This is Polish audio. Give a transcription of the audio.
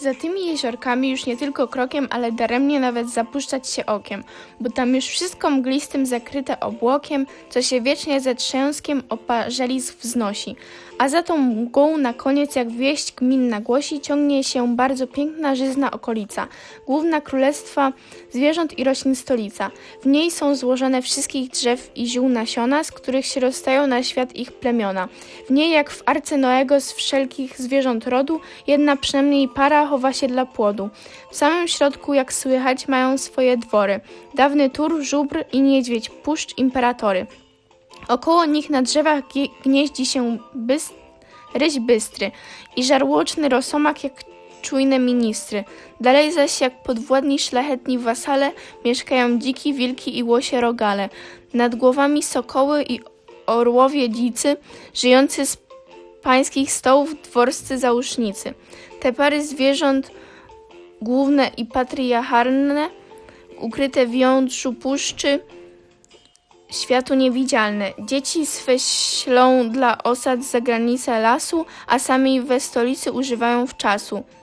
Za tymi jeziorkami już nie tylko krokiem, ale daremnie nawet zapuszczać się okiem, bo tam już wszystko mglistym zakryte obłokiem, co się wiecznie ze trzęskiem oparzelisk wznosi. A za tą mgłą na koniec, jak wieść gminna głosi, ciągnie się bardzo piękna, żyzna okolica, główna królestwa zwierząt i roślin stolica. W niej są złożone wszystkich drzew i ziół nasiona, z których się rozstają na świat ich plemiona. W niej, jak w arce Noego z wszelkich zwierząt rodu, jedna przynajmniej para chowa się dla płodu. W samym środku, jak słychać, mają swoje dwory. Dawny tur, żubr i niedźwiedź, puszcz, imperatory. Około nich na drzewach gnieździ się byst- ryś bystry i żarłoczny rosomak jak czujne ministry. Dalej zaś jak podwładni szlachetni wasale mieszkają dziki, wilki i łosie rogale. Nad głowami sokoły i orłowie dzicy, żyjący z pańskich stołów dworscy załóżnicy. Te pary zwierząt główne i patriarchalne, ukryte w jądrzu puszczy, światu niewidzialne. Dzieci swe ślą dla osad za granicę lasu, a sami we stolicy używają w czasu.